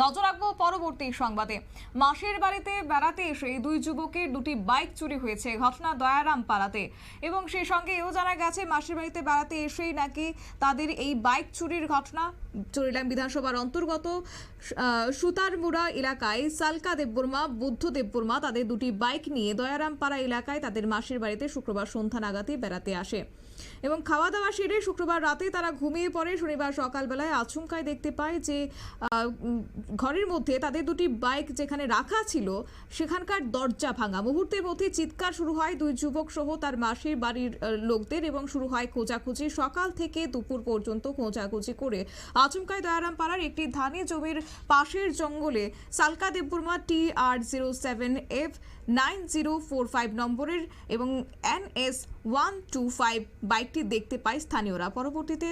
নজর রাখব পরবর্তী সংবাদে। মাসির বাড়িতে বেড়াতে এসে দুই যুবকের দুটি বাইক চুরি হয়েছে। ঘটনা দয়ারাম পাড়াতে। এবং সেই সঙ্গে এও জানা গেছে, মাসির বাড়িতে বেড়াতে এসেই নাকি তাদের এই বাইক চুরির ঘটনা চুরিলাম বিধানসভার অন্তর্গত সুতারমুড়া এলাকায়। সালকা দেববর্মা, বুদ্ধ দেববর্মা তাদের দুটি বাইক নিয়ে দয়ারাম পাড়া এলাকায় তাদের মাসির বাড়িতে শুক্রবার সন্ধ্যা নাগাতে বেড়াতে আসে। এবং খাওয়া দাওয়া সেরে শুক্রবার রাতে তারা ঘুমিয়ে পড়ে। শনিবার সকালবেলায় আচমকায় দেখতে পায় যে ঘরের মধ্যে তাদের দুটি বাইক যেখানে রাখা ছিল, সেখানকার দরজা ভাঙা। মুহূর্তের মধ্যে চিৎকার শুরু হয় দুই যুবক সহ তার মাসির বাড়ির লোকদের এবং শুরু হয় খোঁজাখুঁজি। সকাল থেকে দুপুর পর্যন্ত খোঁজাখুঁজি করে আচমকায় দয়ারাম পাড়ার একটি ধানে জমির পাশের জঙ্গলে Salka Debbarma T R zero seven F nine zero four five নম্বরের এবং N S one two five বাইকটি দেখতে পায় স্থানীয়রা। পরবর্তীতে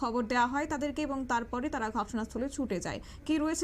খবর দেওয়া হয় তাদেরকে এবং তারপরে তারা ঘটনাস্থলে ছুটে যায়। কি রয়েছে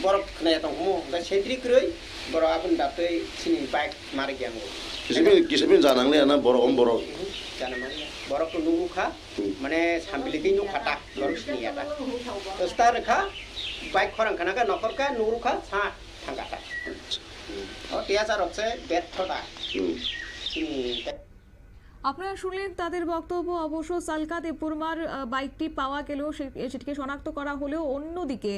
borok khnaya tong mo da shetri kroi boro abun da toi sini bike mari gyang go kismin kismin janang le na boro om boro jana mari boro ko nu kha mane sambili ki nu khata boro sini ata to star kha bike khorang khana ka nokor ka nu kha sa thanga ta o tia sa rokse bet thoda আপনারা শুনলেন তাদের বক্তব্য। অবশ্য সালকা দেববর্মার আহ, বাইকটি পাওয়া গেলেও সেটিকে শনাক্ত করা হলেও অন্যদিকে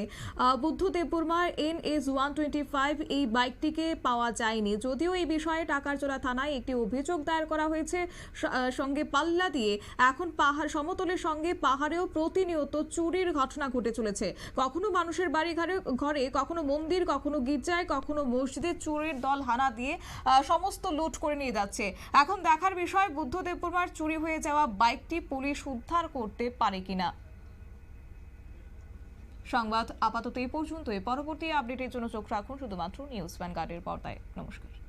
Buddha দেববর্মার N S one twenty five এই বাইকটিকে পাওয়া যায়নি। যদিও এই বিষয়ে টাকারজোড়া থানায় একটি অভিযোগ দায়ের করা হয়েছে সঙ্গে পাল্লা দিয়ে এখন পাহাড় সমতলের সঙ্গে পাহাড়েও প্রতিনিয়ত চুরির ঘটনা ঘটে চলেছে। কখনো মানুষের বাড়ি ঘরে ঘরে কখনো মন্দির কখনো গির্জায় কখনো মসজিদে চুরির দল হানা দিয়ে সমস্ত লুট করে নিয়ে যাচ্ছে। এখন দেখার বিষয় বুদ্ধ দেববর্মার চুরি হয়ে যাওয়া বাইকটি পুলিশ উদ্ধার করতে পারে কিনা? সংবাদ আপাতত এই পর্যন্তই। পরবর্তী আপডেটের জন্য চোখ রাখুন শুধুমাত্র নিউজ ভ্যানগার্ডের পর্দায়। নমস্কার।